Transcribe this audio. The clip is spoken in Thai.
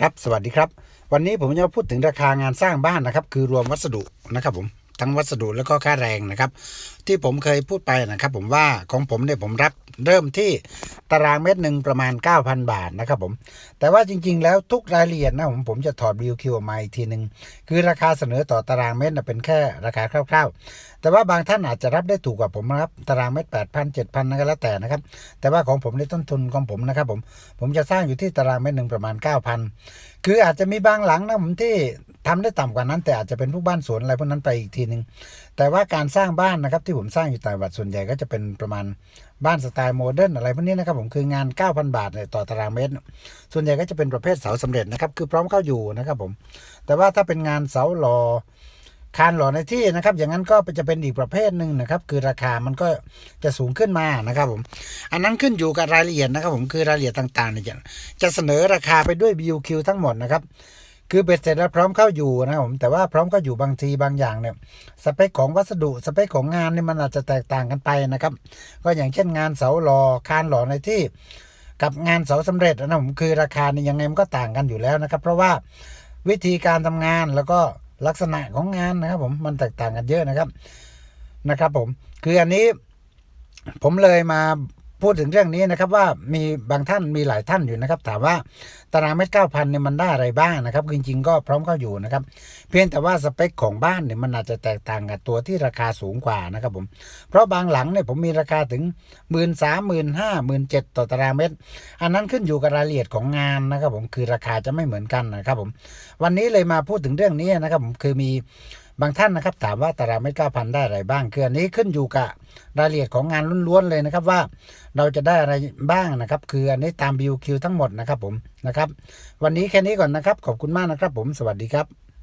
ครับสวัสดีครับ วันนี้ผมจะมาพูดถึงราคางานสร้างบ้านนะครับ คือรวมวัสดุนะครับผมทั้งวัสดุแล้วก็ค่าแรงนะครับ ที่ผมเคยพูดไปนะครับ ผมว่าของผมเนี่ยผมรับ เริ่มที่ตารางเมตรหนึ่งประมาณ 9,000 บาทนะครับผม แต่ว่าจริง ๆ แล้วทุกรายละเอียดนะผมผมจะถอด BQ ออกมาอีกทีหนึ่งคือราคาเสนอต่อตารางเมตรนะเป็นแค่ราคาคร่าว ๆ แต่ว่าบางท่านอาจจะรับได้ถูกกว่าผมนะครับตารางเมตร 8,000 7,000นั่นก็แล้วแต่นะครับ แต่ว่าของผมในต้นทุนของผมนะครับผมผมจะสร้างอยู่ที่ตารางเมตรหนึ่งประมาณ 9,000 คืออาจจะมีบางหลังนะผมที่ ทำได้ต่ำกว่านั้น แต่อาจจะเป็นพวกบ้านสวนอะไรพวกนั้นไปอีกทีหนึ่งแต่ว่าการสร้างบ้านนะครับที่ผมสร้างอยู่ต่างจังหวัดส่วนใหญ่ก็จะเป็นประมาณบ้านสไตล์โมเดิร์นอะไรพวกนี้นะครับผมคืองาน 9,000 บาทเนี่ยต่อตารางเมตร ส่วนใหญ่ก็จะเป็นประเภทเสาสำเร็จนะครับคือพร้อมเข้าอยู่นะครับผมแต่ว่าถ้าเป็นงานเสาหล่อคานหล่อในที่นะครับ อย่างนั้นก็จะเป็นอีกประเภทหนึ่งนะครับ คือราคามันก็จะสูงขึ้นมานะครับผม อันนั้นขึ้นอยู่กับรายละเอียดนะครับ ผมคือรายละเอียดต่างๆเนี่ยจะจะเสนอราคาไปด้วย BUQ ทั้งหมดนะครับ คือเบ็ดเสร็จแล้วพร้อมเข้าอยู่นะครับผมแต่ว่าพร้อมเข้าอยู่บางทีบางอย่างเนี่ยสเปคของวัสดุสเปคของงานเนี่ยมันอาจจะแตกต่างกันไปนะครับ ก็อย่างเช่นงานเสาหล่อคานหล่อในที่ กับงานเสาสำเร็จนะผมคือราคาเนี่ยยังไงมันก็ต่างกันอยู่แล้วนะครับ เพราะว่าวิธีการทำงานแล้วก็ลักษณะของงานนะครับ ผมมันแตกต่างกันเยอะนะครับนะครับ ผมคืออันนี้ผมเลยมา พูดถึงเรื่องนี้นะครับว่ามีบางท่านมีหลายท่านอยู่นะครับ ถามว่าตารางเมตรเก้าพันเนี่ยมันได้อะไรบ้างนะครับจริงๆก็พร้อมเข้าอยู่นะครับ เพียงแต่ว่าสเปคของบ้านเนี่ยมันอาจจะแตกต่างกับตัวที่ราคาสูงกว่านะครับผมเพราะบางหลังเนี่ยผมมีราคาถึงหมื่นสามหมื่นห้าหมื่นเจ็ดต่อตารางเมตร อันนั้นขึ้นอยู่กับรายละเอียดของงานนะครับผมคือราคาจะไม่เหมือนกันนะครับผมวันนี้เลยมาพูดถึงเรื่องนี้นะครับผมคือมี บางท่านนะครับถามว่าตารางเมตรเก้าพันได้อะไรบ้าง คืออันนี้ขึ้นอยู่กับรายละเอียดของงานล้วนๆเลยนะครับว่าเราจะได้อะไรบ้างนะครับ คืออันนี้ตาม BQ ทั้งหมดนะครับผมนะครับ วันนี้แค่นี้ก่อนนะครับ ขอบคุณมากนะครับผมสวัสดีครับ